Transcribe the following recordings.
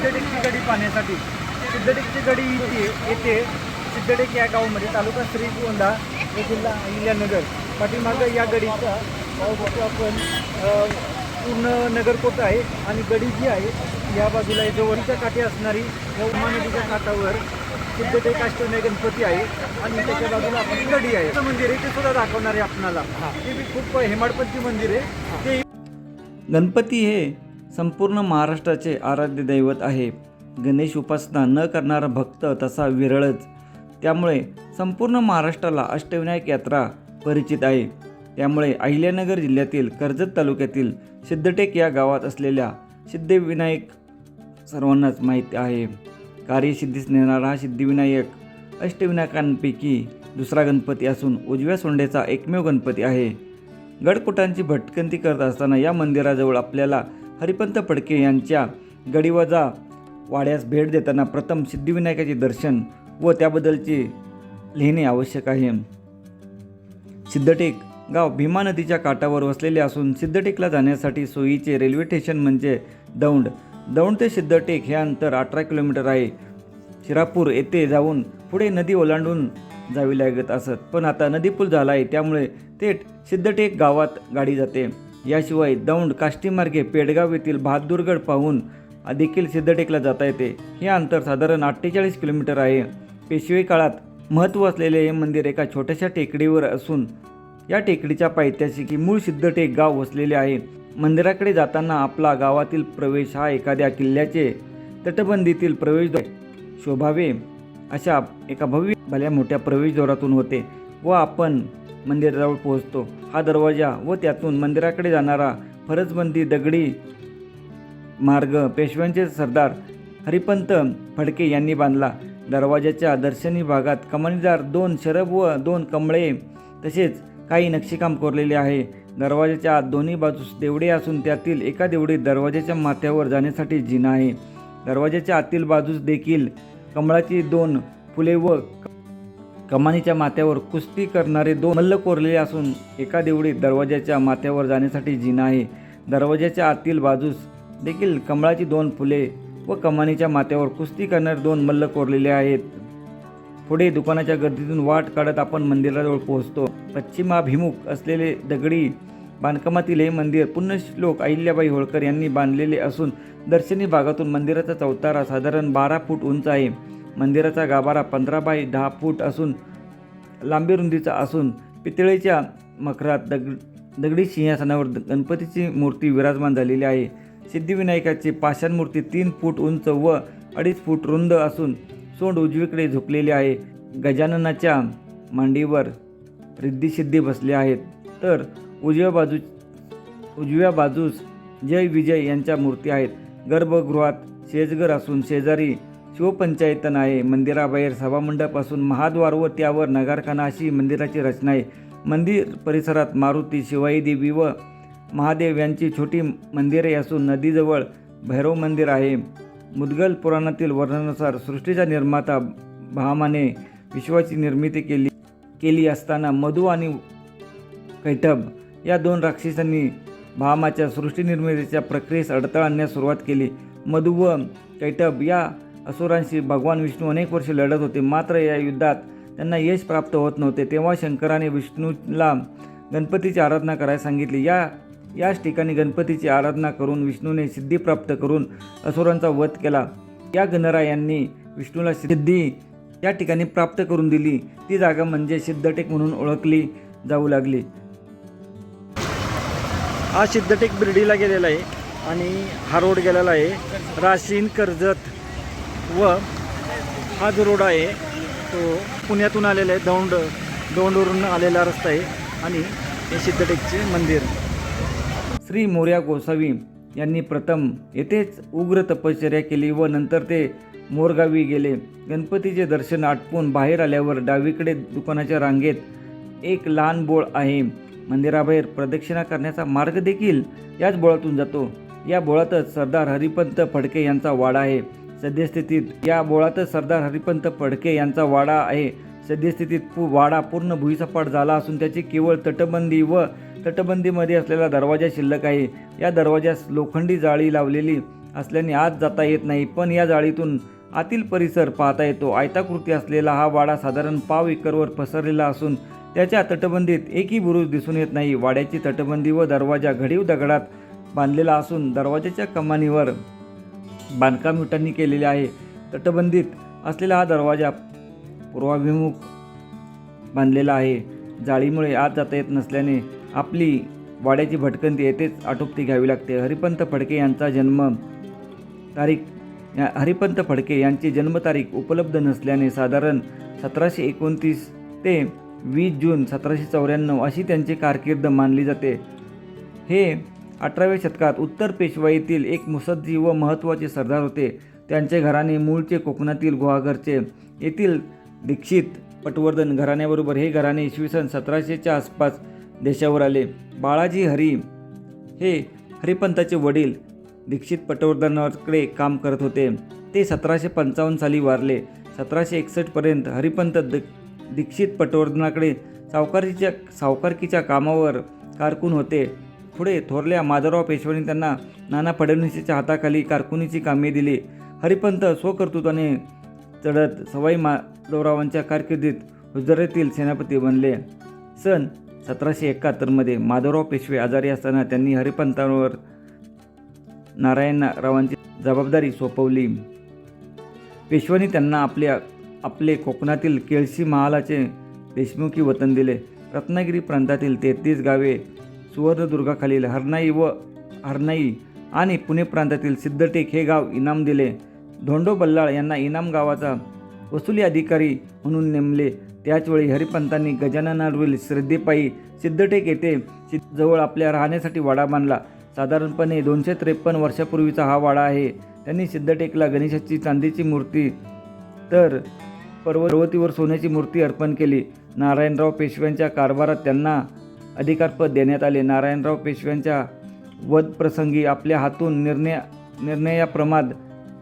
सिद्धटेकची गडी पाहण्यासाठी. सिद्धटेकची गडी इथे येते सिद्धटेक या गावामध्ये तालुका श्रीगोंदा व जिल्हा अहिल्यानगर पाठीमागं या गडीचा आपण पूर्ण नगरकोट आहे आणि गडी जी आहे या बाजूला जवळच्या काठी असणारी उमा नदीच्या काठावर सिद्धटेक अष्टविनायक गणपती आहे आणि त्याच्या बाजूला आपण गडी आहे. मंदिर आहे ते सुद्धा दाखवणार आहे आपणाला. ते खूप हेमाडपंथी मंदिर आहे. ते गणपती हे संपूर्ण महाराष्ट्राचे आराध्य दैवत आहे. गणेश उपासना न करणारा भक्त तसा विरळच. त्यामुळे संपूर्ण महाराष्ट्राला अष्टविनायक यात्रा परिचित आहे. त्यामुळे अहिल्यानगर जिल्ह्यातील कर्जत तालुक्यातील सिद्धटेक या गावात असलेल्या सिद्धिविनायक सर्वांनाच माहीत आहे. कार्यसिद्धीस नेणारा हा सिद्धिविनायक अष्टविनायकांपैकी दुसरा गणपती असून उजव्या सोंडेचा एकमेव गणपती आहे. गडकुटांची भटकंती करत असताना या मंदिराजवळ आपल्याला हरिपंत फडके यांच्या गडीवजा वाड्यास भेट देताना प्रथम सिद्धिविनायकाचे दर्शन व त्याबद्दलचे लिहिणे आवश्यक आहे. सिद्धटेक गाव भीमा नदीच्या काठावर वसलेले असून सिद्धटेकला जाण्यासाठी सोयीचे रेल्वे स्टेशन म्हणजे दौंड. दौंड ते सिद्धटेक हे अंतर अठरा किलोमीटर आहे. शिरापूर येथे जाऊन पुढे नदी ओलांडून जावी लागत असत. पण आता नदीपूल झाला आहे त्यामुळे थेट सिद्धटेक गावात गाडी जाते. याशिवाय दौंड काष्टीमार्गे पेडगाव येथील बहादूरगड पाहून देखील सिद्धटेकला जाता येते. हे अंतर साधारण अठ्ठेचाळीस किलोमीटर आहे. पेशवे काळात महत्त्व असलेले हे मंदिर एका छोट्याशा टेकडीवर असून या टेकडीच्या पायथ्याशी की मूळ सिद्धटेक गाव वसलेले आहे. मंदिराकडे जाताना आपला गावातील प्रवेश हा एखाद्या किल्ल्याचे तटबंदीतील प्रवेशद्वार शोभावे अशा एका भव्य भल्या मोठ्या प्रवेशद्वारातून होते व आपण मंदिराजवळ पोहोचतो. हा दरवाजा व त्यातून मंदिराकडे जाणारा फरजबंदी दगडी मार्ग पेशव्यांचे सरदार हरिपंत फडके यांनी बांधला. दरवाजाच्या दर्शनी भागात कमानीदार दोन शरब व दोन कमळे तसेच काही नक्षीकाम कोरलेले आहे. दरवाजाच्या आत दोन्ही बाजूस देवडे असून त्यातील एका देवडीत दरवाजाच्या माथ्यावर जाण्यासाठी जिना आहे. दरवाजाच्या आतील बाजूस देखील कमळाची दोन फुले व कमानीच्या माथ्यावर कुस्ती करणारे दोन मल्ल कोरलेले असून एका देवडीत दरवाजाच्या माथ्यावर जाण्यासाठी जिना आहे दरवाजाच्या आतील बाजूस देखील कमळाची दोन फुले व कमानीच्या माथ्यावर कुस्ती करणारे दोन मल्ल कोरलेले आहेत. पुढे दुकानाच्या गर्दीतून वाट काढत आपण मंदिराजवळ पोहोचतो. पश्चिमाभिमुख असलेले दगडी बांधकामातील हे मंदिर पुण्यश्लोक अहिल्याबाई होळकर यांनी बांधलेले असून दर्शनी भागातून मंदिराचा चौतारा साधारण बारा फूट उंच आहे. मंदिराचा गाभारा पंधरा बाय दहा फूट असून लांबी रुंदीचा असून पितळेच्या मखरात दग दगडी सिंहासनावर गणपतीची मूर्ती विराजमान झालेली आहे. सिद्धिविनायकाची पाषाण मूर्ती तीन फूट उंच व अडीच फूट रुंद असून सोंड उजवीकडे झुकलेले आहे. गजाननाच्या मांडीवर रिद्धिसिद्धी बसले आहेत. तर उजव्या बाजू उजव्या बाजूस जय विजय यांच्या मूर्ती आहेत. गर्भगृहात शेजगर असून शेजारी शिवपंचायतन आहे. मंदिराबाहेर सभामंडप असून महाद्वार व त्यावर नगारखाना अशी मंदिराची रचना आहे. मंदिर परिसरात मारुती शिवाई देवी व महादेव यांची छोटी मंदिरे असून नदीजवळ भैरव मंदिर आहे. मुदगल पुराणातील वर्णनानुसार सृष्टीचा निर्माता भामाने विश्वाची निर्मिती केली केली असताना मधु आणि कैटब या दोन राक्षसांनी भामाच्या सृष्टीनिर्मितीच्या प्रक्रियेस अडथळा आणण्यास सुरुवात केली. मधु व कैटब या असुरांशी भगवान विष्णू अनेक वर्षे लढत होते. मात्र या युद्धात त्यांना यश प्राप्त होत नव्हते. तेव्हा शंकराने विष्णूला गणपतीची आराधना करायला सांगितली. या याच ठिकाणी गणपतीची आराधना करून विष्णूने सिद्धी प्राप्त करून असुरांचा वध केला. या गणरायांनी विष्णूला सिद्धी या ठिकाणी प्राप्त करून दिली. ती जागा म्हणजे सिद्धटेक म्हणून ओळखली जाऊ लागली. हा सिद्धटेक बिर्डीला गेलेला आहे आणि हा रोड गेलेला आहे. राशीन कर्जत. व हा जो रोड आहे तो पुण्यातून आलेला आहे दौंड दौंडवरून आलेला रस्ता आहे आणि हे सिद्धटेकचे मंदिर. श्री मोर्या गोसावी यांनी प्रथम येथेच उग्र तपश्चर्या केली व नंतर ते मोरगावी गेले. गणपतीचे दर्शन आटपून बाहेर आल्यावर डावीकडे दुकानाच्या रांगेत एक लहान बोळ आहे. मंदिराबाहेर प्रदक्षिणा करण्याचा मार्ग देखील याच बोळातून जातो. या बोळातच सरदार हरिपंत फडके यांचा वाडा आहे. सद्यस्थितीत या बोळातच सरदार हरिपंत फडके यांचा वाडा आहे. सद्यस्थितीत पू वाडा पूर्ण भुईसपाट झाला असून त्याची केवळ तटबंदी व तटबंदीमध्ये असलेला दरवाजा शिल्लक आहे. या दरवाजास लोखंडी जाळी लावलेली असल्याने आत जाता येत नाही पण या जाळीतून आतील परिसर पाहता येतो. आयताकृती असलेला हा वाडा साधारण पाव एकरवर पसरलेला असून त्याच्या तटबंदीत एकही बुरुज दिसून येत नाही. वाड्याची तटबंदी व दरवाजा घडीव दगडात बांधलेला असून दरवाजाच्या कमानीवर बांधकाम विटांनी केलेले आहे. तटबंदीत असलेला हा दरवाजा पूर्वाभिमुख बांधलेला आहे. जाळीमुळे आत जाता येत नसल्याने आपली वाड्याची भटकंती येथेच आटोपती घ्यावी लागते. हरिपंत फडके यांचा जन्म तारीख या हरिपंत फडके यांची जन्मतारीख उपलब्ध नसल्याने साधारण सतराशे एकोणतीस ते वीस जून सतराशे चौऱ्याण्णव अशी त्यांची कारकीर्द मानली जाते. हे अठराव्या शतकात उत्तर पेशवाईतील एक मुसद्दी व महत्त्वाचे सरदार होते. त्यांचे घराणे मूळचे कोकणातील गुहागरचे. येथील दीक्षित पटवर्धन घराण्याबरोबर हे घराणे इसवी सन सतराशेच्या आसपास देशावर आले. बाळाजी हरी हे हरिपंताचे वडील. दीक्षित पटवर्धनाकडे काम करत होते. ते सतराशे पंचावन्न साली वारले. सतराशे एकसष्टपर्यंत हरिपंत द दीक्षित पटवर्धनाकडे सावकारीच्या सावकारकीच्या कामावर कारकून होते. पुढे थोरल्या माधवराव पेशव्यांनी त्यांना नाना फडणवीसच्या हाताखाली कारकुनीची कामे दिली. हरिपंत स्वकर्तृत्वाने चढत सवाई माधवरावांच्या कारकिर्दीत हुजरेतील सेनापती बनले. सन सतराशे एकाहत्तरमध्ये माधवराव पेशवे आजारी असताना त्यांनी हरिपंतांवर नारायणरावांची जबाबदारी सोपवली. पेशव्यांनी त्यांना आपल्या आपले कोकणातील केळशी महालाचे देशमुखी वतन दिले. रत्नागिरी प्रांतातील तेहतीस गावे सुवर्णदुर्गाखालील हरनाई व हरनाई आणि पुणे प्रांतातील सिद्धटेक हे गाव इनाम दिले. धोंडो बल्लाळ यांना इनाम गावाचा वसुली अधिकारी म्हणून नेमले. त्याचवेळी हरिपंतांनी गजाननावरील श्रद्धेपायी सिद्धटेक येथे जवळ आपल्या राहण्यासाठी वाडा बांधला. साधारणपणे दोनशे त्रेपन्न वर्षापूर्वीचा हा वाडा आहे. त्यांनी सिद्धटेकला गणेशाची चांदीची मूर्ती तर पर्वतीवर सोन्याची मूर्ती अर्पण केली. नारायणराव पेशव्यांच्या कारभारात त्यांना अधिकारपद देण्यात आले. नारायणराव पेशव्यांच्या वधप्रसंगी आपल्या हातून निर्णय निर्णयाप्रमाद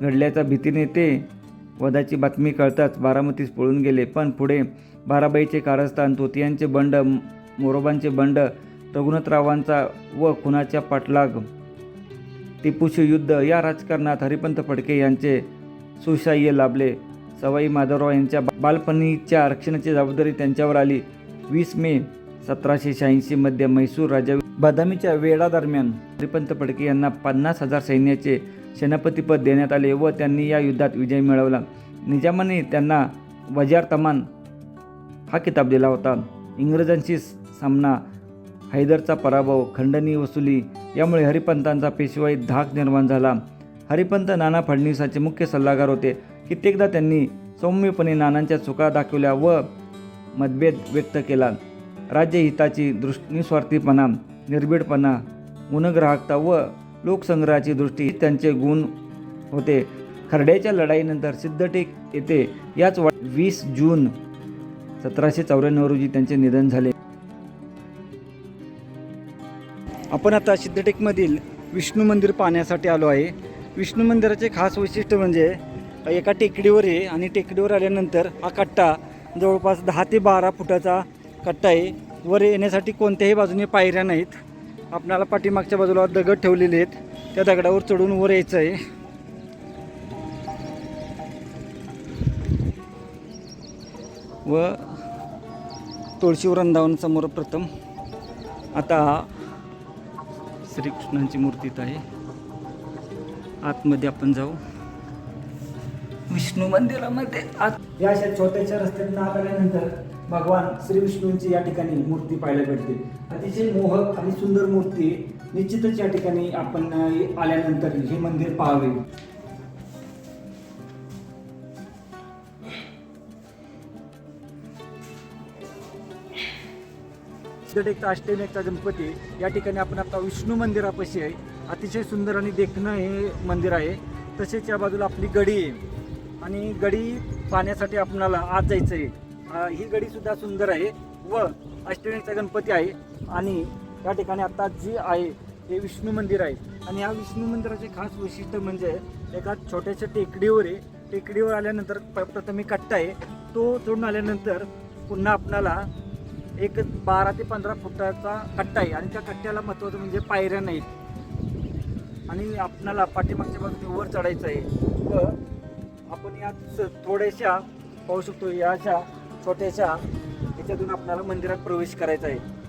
घडल्याच्या भीतीने ते वधाची बातमी कळताच बारामतीस पळून गेले. पण पुढे बाराबाईचे कारस्थान तोतियांचे बंड मोरोबांचे बंड रघुनाथरावांचा व खुनाच्या पाठलाग टिपूशी युद्ध या राजकारणात हरिपंत फडके यांचे सुशाह्य लाभले. सवाई माधवराव यांच्या बालपणीच्या आरक्षणाची जबाबदारी त्यांच्यावर आली. वीस मे सतराशे शहाऐंशीमध्ये म्हैसूर राजा बदामीच्या वेळादरम्यान हरिपंत फडके यांना पन्नास हजार सैन्याचे सेनापतीपद देण्यात आले व त्यांनी या युद्धात विजय मिळवला. निजामाने त्यांना वजार तमान हा किताब दिला होता. इंग्रजांशी सामना हैदरचा पराभव खंडणी वसुली यामुळे हरिपंतांचा पेशवाई धाक निर्माण झाला. हरिपंत नाना फडणवीसाचे मुख्य सल्लागार होते. कित्येकदा त्यांनी सौम्यपणे नानांच्या चुका दाखवल्या व मतभेद व्यक्त केला. राज्यहिताची दृष् निस्वार्थीपणा निर्भीडपणा गुणग्राहकता व लोकसंग्रहाची दृष्टी त्यांचे गुण होते. खरड्याच्या लढाईनंतर सिद्धटेक येथे याच वा वीस जून सतराशे चौऱ्याण्णव रोजी त्यांचे निधन झाले. आपण आता सिद्धटेकमधील विष्णू मंदिर पाहण्यासाठी आलो आहे. विष्णू मंदिराचे खास वैशिष्ट्य म्हणजे एका टेकडीवर आहे आणि टेकडीवर आल्यानंतर हा कट्टा जवळपास दहा ते बारा फुटाचा कट्टा आहे. वर येण्यासाठी कोणत्याही बाजूने पायऱ्या नाहीत. आपणाला पाठीमागच्या बाजूला दगड ठेवलेले आहेत. त्या दगडावर चढून वर यायचं आहे. व तुळशी वृंदावन समोर प्रथम. आता श्रीकृष्णांची मूर्ती आहे. आतमध्ये आपण जाऊ. विष्णू मंदिरामध्ये आत या अशा छोट्याशा रस्त्यातून आल्यानंतर भगवान श्री विष्णूंची या ठिकाणी मूर्ती पाहायला भेटते. अतिशय मोहक आणि सुंदर मूर्ती निश्चितच या ठिकाणी आपण आल्यानंतर हे मंदिर पाहावे. सिद्धटेकचा अष्टविनायकचा गणपती या ठिकाणी आपण आता विष्णू मंदिरापाशी आहे. अतिशय सुंदर आणि देखणं हे मंदिर आहे. तसेच या बाजूला आपली गडी आहे. आणि गडी पाहण्यासाठी आपणाला आत जायचं आहे ही गडी सुद्धा सुंदर आहे व अष्टविनायकचा गणपती आहे आणि या ठिकाणी आता जी आहे हे विष्णू मंदिर आहे. आणि या विष्णू मंदिराचे खास वैशिष्ट्य म्हणजे एका छोट्याशा टेकडीवर आहे. टेकडीवर आल्यानंतर प्रथम एक कट्टा आहे. तो चढून आल्यानंतर पुन्हा आपणाला एक बारा ते पंधरा फुटाचा कट्टा आहे. आणि त्या कट्ट्याला महत्त्वाचं म्हणजे पायऱ्या नाहीत. आणि आपणाला पाठीमागच्या बाजूने वर चढायचं आहे. व आपण यात स- थोड्याशा पाहू शकतो या अशा छोट्याशा याच्यातून आपल्याला मंदिरात प्रवेश करायचा आहे.